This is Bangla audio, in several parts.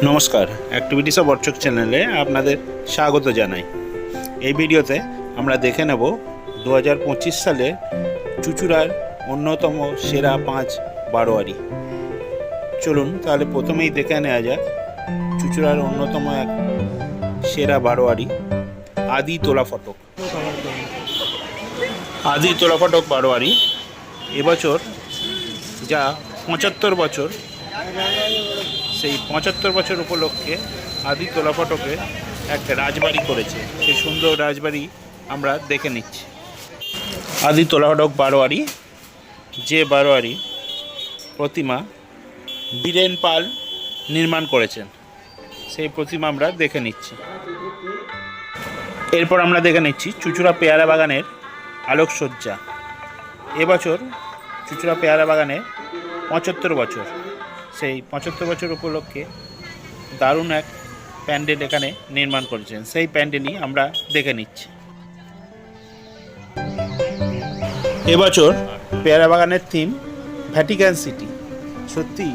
নমস্কার অ্যাক্টিভিটিস অফ বর্চক চ্যানেলে আপনাদের স্বাগত জানাই। এই ভিডিওতে আমরা দেখে নেব দু হাজার পঁচিশ সালে চুচুড়ার অন্যতম সেরা পাঁচ বারোয়ারি। চলুন তাহলে প্রথমেই দেখে নেওয়া যাক চুচুড়ার অন্যতম এক সেরা বারোয়ারি, আদি তোলা ফটক। আদি তোলা ফটক বারোয়ারি, এবছর যা পঁচাত্তর বছর সেই পঁচাত্তর বছর উপলক্ষে আদি তোলা ফটকে এক রাজবাড়ি করেছে। সেই সুন্দর রাজবাড়ি আমরা দেখে নিচ্ছি। আদি তোলা ফটক বারোয়ারি, যে বারোয়ারি প্রতিমা বীরেন পাল নির্মাণ করেছেন। সেই প্রতিমা আমরা দেখে নিচ্ছি। এরপর আমরা দেখে নিচ্ছি চুচুড়া পেয়ারা বাগানের আলোকসজ্জা। এবছর চুচুড়া পেয়ারা বাগানে পঁচাত্তর বছর। সেই পঁচাত্তর বছর উপলক্ষে দারুণ এক প্যান্ডেল এখানে নির্মাণ করেছেন। সেই প্যান্ডেলই আমরা দেখে নিচ্ছি। এবছর পেয়ারা বাগানের থিম ভ্যাটিকান সিটি। সত্যি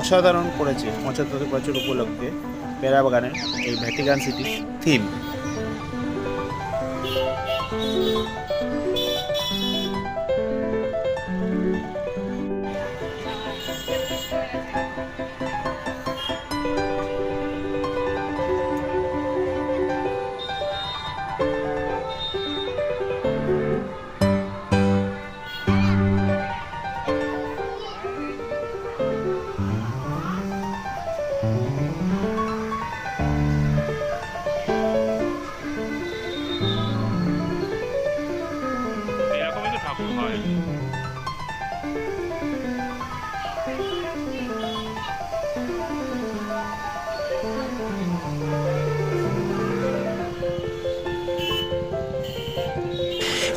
অসাধারণ করেছে পঁচাত্তর বছর উপলক্ষে পেয়ারা বাগানের এই ভ্যাটিকান সিটির থিম।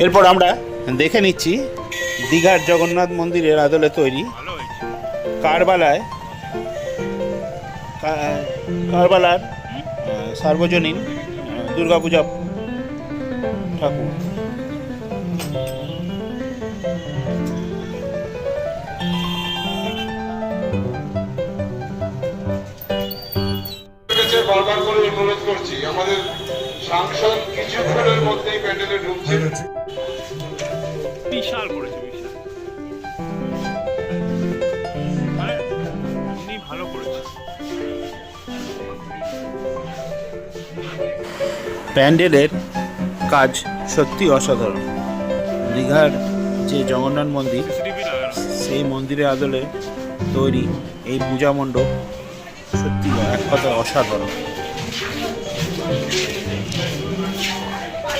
এরপর আমরা দেখে নিচ্ছি দীঘার জগন্নাথ মন্দিরের আদলে তৈরি কারবালায় কারবালার সার্বজনীন দুর্গাপূজা ঠাকুর। অনুরোধ করছি। আমাদের সাংসদ কিছুক্ষণের মধ্যেই প্যান্ডেলে ঢুকছে। বিশাল করেছে বিশাল। মানে উনি ভালো করেছে প্যান্ডেলের কাজ সত্যি অসাধারণ। দীঘার যে জগন্নাথ মন্দির সেই মন্দিরের আদলে তৈরি এই পূজা মণ্ডপ সত্যি এক কথা অসাধারণ।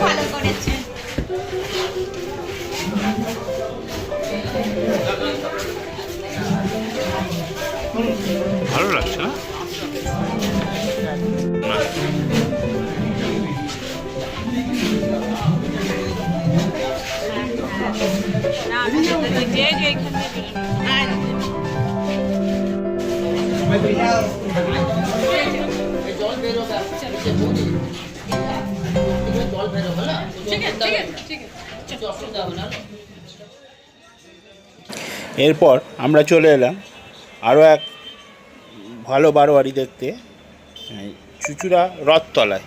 ভালো করেছে ভালো লাগছে না না। না আমি যে যে এখানে এরপর আমরা চলে এলাম আরও এক ভালো বারোয়ারি দেখতে চুচুড়া রথতলায়,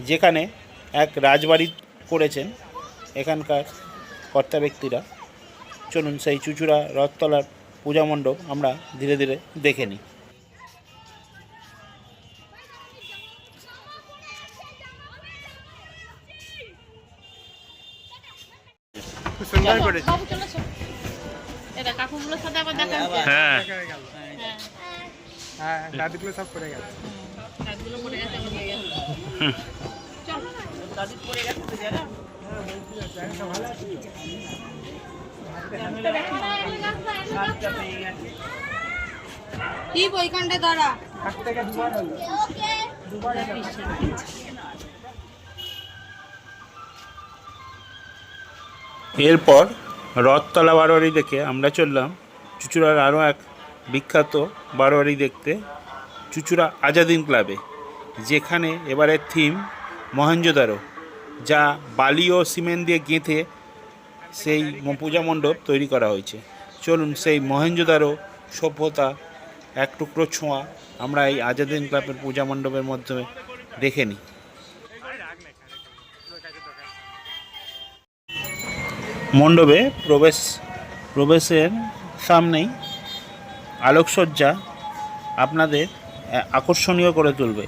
যেখানে এক রাজবাড়ি করেছেন এখানকার কর্তা ব্যক্তিরা। চলুন সেই চুচুড়া রথতলার পূজা মণ্ডপ আমরা ধীরে ধীরে দেখে নিই। সুন্দর করেছে। বাবু চলো সব। এটা কাকুগুলোর সাথে আবার দেখা হ্যাঁ। হ্যাঁ। হ্যাঁ দাদিগুলো সব পড়ে গেছে। কাজগুলো পড়ে গেছে চল। দাদি পড়ে গেছে তো যারা? দুবার হলো এরপর রথতলা বারোয়ারি দেখে আমরা চললাম চুচুড়ার আরও এক বিখ্যাত বারোয়ারি দেখতে চুচুড়া আজাদিন ক্লাবে, যেখানে এবারের থিম মহেঞ্জোদারো, যা বালি ও সিমেন্ট দিয়ে গেঁথে সেই পূজা মণ্ডপ তৈরি করা হয়েছে। চলুন সেই মহেঞ্জোদারো সভ্যতা, এক টুকরো ছোঁয়া আমরা এই আজাদিন ক্লাবের পূজা মণ্ডপের মাধ্যমে দেখে নিই। মণ্ডপে প্রবেশ, প্রবেশের সামনেই আলোকসজ্জা আপনাদের আকর্ষণীয় করে তুলবে।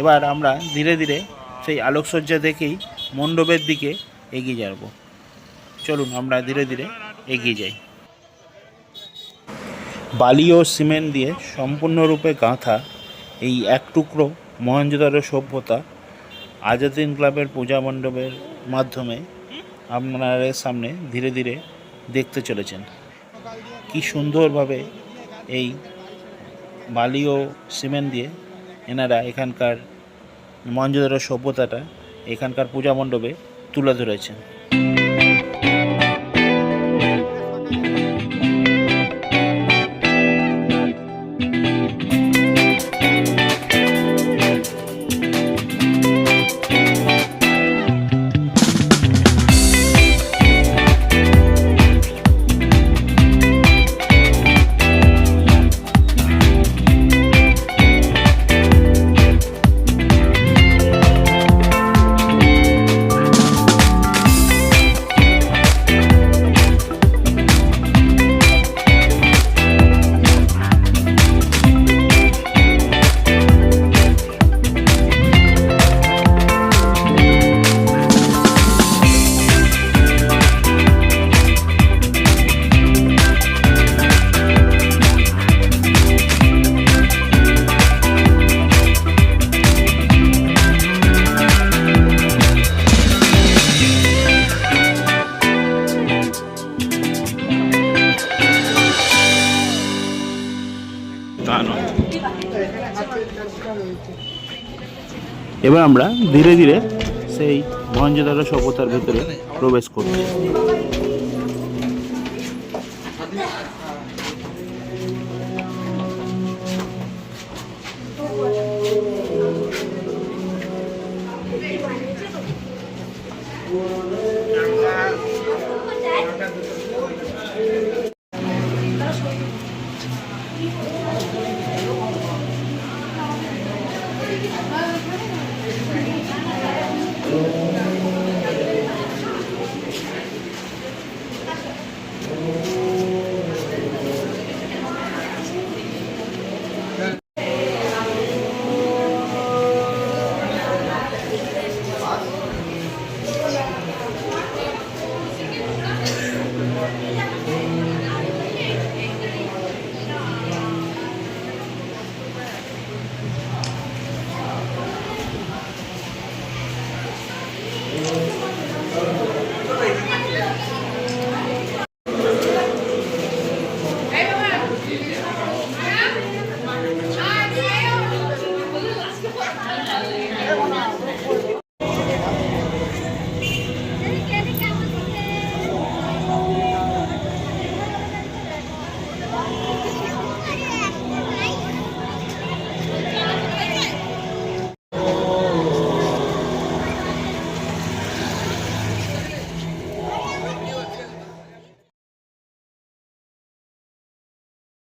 এবার আমরা ধীরে ধীরে সেই আলোকসজ্জা দেখেই মণ্ডপের দিকে এগিয়ে যাব। চলুন, আমরা ধীরে ধীরে এগিয়ে যাই। বালি ও সিমেন্ট দিয়ে সম্পূর্ণরূপে গাঁথা এই এক টুকরো মহেঞ্জোদারো সভ্যতা আজাদিন ক্লাবের পূজা মণ্ডপের মাধ্যমে আপনাদের সামনে ধীরে ধীরে দেখতে চলেছেন। কি সুন্দরভাবে এই বালি ও সিমেন্ট দিয়ে এনারা এখানকার মহেঞ্জোদারো সভ্যতাটা এখানকার পূজা মণ্ডপে তুলে ধরেছেন। তা এবার আমরা ধীরে ধীরে সেই মহেঞ্জোদারো সভ্যতার ভেতরে প্রবেশ করছি।